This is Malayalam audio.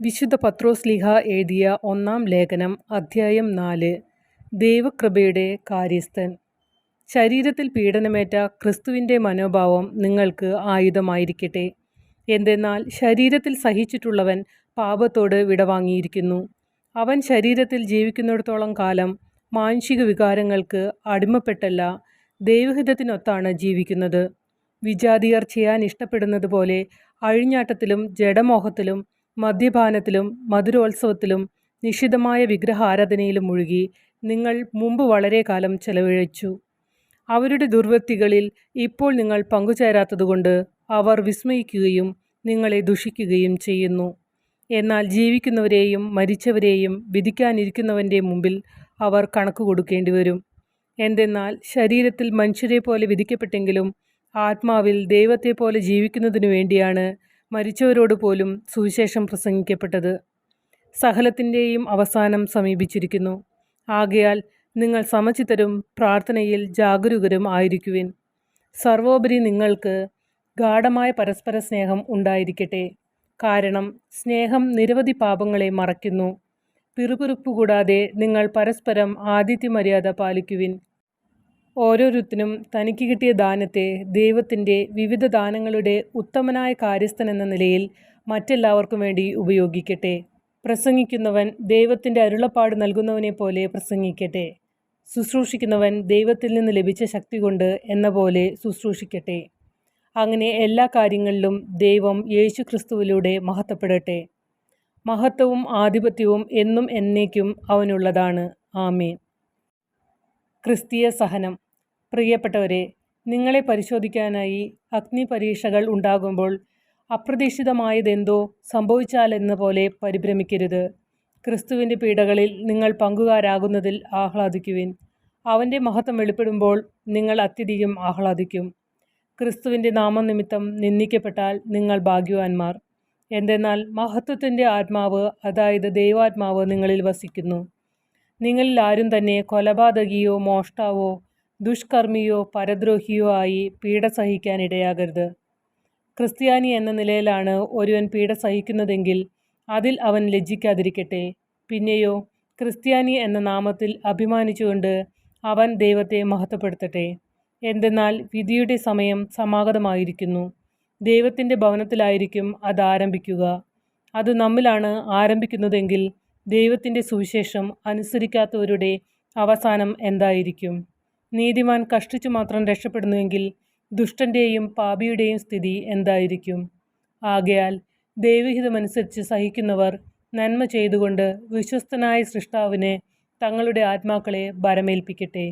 വിശുദ്ധ പത്രോസ് പത്രോസ്ലിഹ എഴുതിയ ഒന്നാം ലേഖനം അധ്യായം നാല് ദൈവകൃപയുടെ കാര്യസ്ഥൻ. ശരീരത്തിൽ പീഡനമേറ്റ ക്രിസ്തുവിന്റെ മനോഭാവം നിങ്ങൾക്ക് ആയുധമായിരിക്കട്ടെ. എന്തെന്നാൽ ശരീരത്തിൽ സഹിച്ചിട്ടുള്ളവൻ പാപത്തോട് വിടവാങ്ങിയിരിക്കുന്നു. അവൻ ശരീരത്തിൽ ജീവിക്കുന്നിടത്തോളം കാലം മാനുഷിക വികാരങ്ങൾക്ക് അടിമപ്പെട്ടല്ല ദൈവഹിതത്തിനൊത്താണ് ജീവിക്കുന്നത്. വിജാതിയർ ചെയ്യാൻ ഇഷ്ടപ്പെടുന്നത് പോലെ അഴിഞ്ഞാട്ടത്തിലും ജഡമോഹത്തിലും മദ്യപാനത്തിലും മധുരോത്സവത്തിലും നിഷിദ്ധമായ വിഗ്രഹാരാധനയിലും മുഴുകി നിങ്ങൾ മുമ്പ് വളരെ കാലം ചെലവഴിച്ചു. അവരുടെ ദുർവൃത്തികളിൽ ഇപ്പോൾ നിങ്ങൾ പങ്കുചേരാത്തതുകൊണ്ട് അവർ വിസ്മയിക്കുകയും നിങ്ങളെ ദുഷിക്കുകയും ചെയ്യുന്നു. എന്നാൽ ജീവിക്കുന്നവരെയും മരിച്ചവരെയും വിധിക്കാനിരിക്കുന്നവന്റെ മുമ്പിൽ അവർ കണക്ക് കൊടുക്കേണ്ടി വരും. എന്തെന്നാൽ ശരീരത്തിൽ മനുഷ്യരെ പോലെ വിധിക്കപ്പെട്ടെങ്കിലും ആത്മാവിൽ ദൈവത്തെ പോലെ ജീവിക്കുന്നതിനു വേണ്ടിയാണ് മരിച്ചവരോട് പോലും സുവിശേഷം പ്രസംഗിക്കപ്പെട്ടത് സഹലത്തിന്റെയും അവസാനം സമീപിച്ചിരിക്കുന്നു. ആകയാൽ നിങ്ങൾ സമചിത്തരും പ്രാർത്ഥനയിൽ ജാഗരൂകരും ആയിരിക്കുവിൻ. സർവോപരി നിങ്ങൾക്ക് ഗാഢമായ പരസ്പര സ്നേഹം ഉണ്ടായിരിക്കട്ടെ. കാരണം സ്നേഹം നിരവധി പാപങ്ങളെ മറയ്ക്കുന്നു. പിറുപിറുപ്പ് കൂടാതെ നിങ്ങൾ പരസ്പരം ആതിഥ്യമര്യാദ പാലിക്കുവിൻ. ഓരോരുത്തനും തനിക്ക് കിട്ടിയ ദാനത്തെ ദൈവത്തിന്റെ വിവിധ ദാനങ്ങളുടെ ഉത്തമനായ കാര്യസ്ഥൻ എന്ന നിലയിൽ മറ്റെല്ലാവർക്കും വേണ്ടി ഉപയോഗിക്കട്ടെ. പ്രസംഗിക്കുന്നവൻ ദൈവത്തിന്റെ അരുളപ്പാട് നൽകുന്നവനെ പോലെ പ്രസംഗിക്കട്ടെ. ശുശ്രൂഷിക്കുന്നവൻ ദൈവത്തിൽ നിന്ന് ലഭിച്ച ശക്തി കൊണ്ട് എന്ന പോലെ ശുശ്രൂഷിക്കട്ടെ. അങ്ങനെ എല്ലാ കാര്യങ്ങളിലും ദൈവം യേശു ക്രിസ്തുവിലൂടെ മഹത്വപ്പെടട്ടെ. മഹത്വവും ആധിപത്യവും എന്നും എന്നേക്കും അവനുള്ളതാണ്. ആമേൻ. ക്രിസ്തീയ സഹനം. പ്രിയപ്പെട്ടവരെ നിങ്ങളെ പരിശോധിക്കാനായി അഗ്നി പരീക്ഷകൾ ഉണ്ടാകുമ്പോൾ അപ്രതീക്ഷിതമായതെന്തോ സംഭവിച്ചാലെന്ന പോലെ പരിഭ്രമിക്കരുത്. ക്രിസ്തുവിന്റെ പീഡകളിൽ നിങ്ങൾ പങ്കുകാരാകുന്നതിൽ ആഹ്ലാദിക്കുവിൻ. അവന്റെ മഹത്വം വെളിപ്പെടുമ്പോൾ നിങ്ങൾ അത്യധികം ആഹ്ലാദിക്കും. ക്രിസ്തുവിന്റെ നാമനിമിത്തം നിന്ദിക്കപ്പെട്ടാൽ നിങ്ങൾ ഭാഗ്യവാന്മാർ. എന്തെന്നാൽ മഹത്വത്തിന്റെ ആത്മാവ് അതായത് ദൈവാത്മാവ് നിങ്ങളിൽ വസിക്കുന്നു. നിങ്ങളിൽ ആരും തന്നെ കൊലപാതകിയോ മോഷ്ടാവോ ദുഷ്കർമ്മിയോ പരദ്രോഹിയോ ആയി പീഡ സഹിക്കാൻ ഇടയാകരുത്. ക്രിസ്ത്യാനി എന്ന നിലയിലാണ് ഒരുവൻ പീഡ സഹിക്കുന്നതെങ്കിൽ അതിൽ അവൻ ലജ്ജിക്കാതിരിക്കട്ടെ. പിന്നെയോ ക്രിസ്ത്യാനി എന്ന നാമത്തിൽ അഭിമാനിച്ചുകൊണ്ട് അവൻ ദൈവത്തെ മഹത്വപ്പെടുത്തട്ടെ. എന്തെന്നാൽ വിധിയുടെ സമയം സമാഗതമായിരിക്കുന്നു. ദൈവത്തിന്റെ ഭവനത്തിലായിരിക്കും അത് ആരംഭിക്കുക. അത് നമ്മിലാണ് ആരംഭിക്കുന്നതെങ്കിൽ ദൈവത്തിന്റെ സുവിശേഷം അനുസരിക്കാത്തവരുടെ അവസാനം എന്തായിരിക്കും? നീതിമാൻ കഷ്ടിച്ചു മാത്രം രക്ഷപ്പെടുന്നുവെങ്കിൽ ദുഷ്ടന്റെയും പാപിയുടെയും സ്ഥിതി എന്തായിരിക്കും? ആകയാൽ ദൈവഹിതമനുസരിച്ച് സഹിക്കുന്നവർ നന്മ ചെയ്തുകൊണ്ട് വിശ്വസ്തനായ സൃഷ്ടാവിനെ തങ്ങളുടെ ആത്മാക്കളെ ഭരമേൽപ്പിക്കട്ടെ.